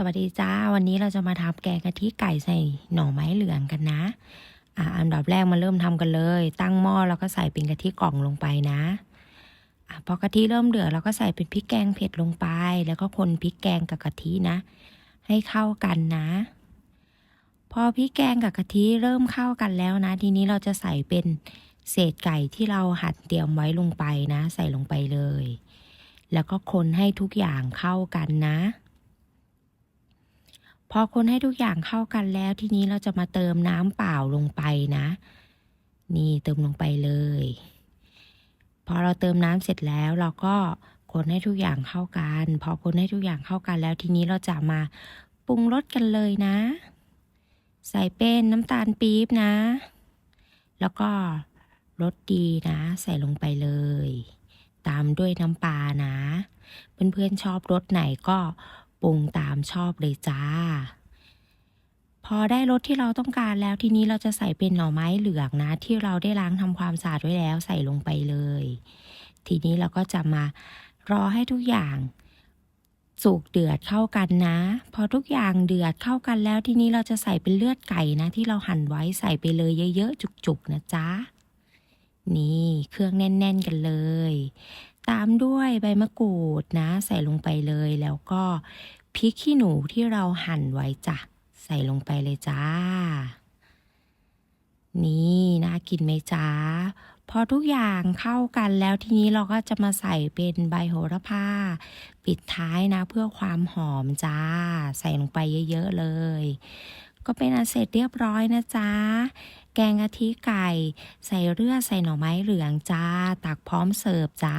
สวัสดีจ้า วันนี้เราจะมาทำแกงกะทิไก่ใส่หน่อไม้เหลืองกันนะอ่าอันดับแรกมาเริ่มทำกันเลย ตั้งหม้อแล้วก็ใส่เป็นกะทิกล่องลงไปนะอะพอกะทิเริ่มเดือดเราก็ใส่เป็นพริกแกงเผ็ดลงไป แล้วก็คนพริกแกงกับกะทินะ ให้เข้ากันนะ พอพริกแกงกับกะทิเริ่มเข้ากันแล้วนะ ทีนี้เราจะใส่เป็นเศษไก่ที่เราหั่นเตรียมไว้ลงไปนะ ใส่ลงไปเลย แล้วก็คนให้ทุกอย่างเข้ากันนะ พอคนให้ทุกอย่างเข้ากันแล้วทีนี้เราจะมาเติมน้ำเปล่าลงไปนะ นี่เติมลงไปเลย พอเราเติมน้ำเสร็จแล้วเราก็คนให้ทุกอย่างเข้ากัน พอคนให้ทุกอย่างเข้ากันแล้วทีนี้เราจะมาปรุงรสกันเลยนะ ใส่เป็นน้ำตาลปี๊บนะ แล้วก็รสดีนะ ใส่ลงไปเลย ตามด้วยน้ำปลานะ เพื่อนๆชอบรสไหนก็ ปรุงตามชอบเลยจ้า พอได้รสที่เราต้องการแล้วทีนี้เราจะใส่เป็นหน่อไม้เหลืองนะ ที่เราได้ล้างทำความสะอาดไว้แล้วใส่ลงไปเลย ทีนี้เราก็จะมารอให้ทุกอย่างสุกเดือดเข้ากันนะ พอทุกอย่างเดือดเข้ากันแล้วทีนี้เราจะใส่เป็นเลือดไก่นะ ที่เราหั่นไว้ใส่ไปเลยเยอะๆจุกๆนะจ๊ะนี่เครื่องแน่น ๆ กันเลย ตามด้วยใบมะกรูดนะ ใส่ลงไปเลย แล้วก็พริกขี้หนูที่เราหั่นไว้จ้ะ ใส่ลงไปเลยจ้า นี่น่ากินไหมจ้าพอทุกอย่างเข้ากันแล้วทีนี้เราก็จะมาใส่เป็นใบโหระพาปิดท้ายนะเพื่อความหอมจ้า ใส่ลงไปเยอะๆเลย ก็เป็นอันเสร็จเรียบร้อยนะจ๊ะ แกงกะทิไก่ ใส่เลือดใส่หน่อไม้เหลืองจ้า ตักพร้อมเสิร์ฟจ้า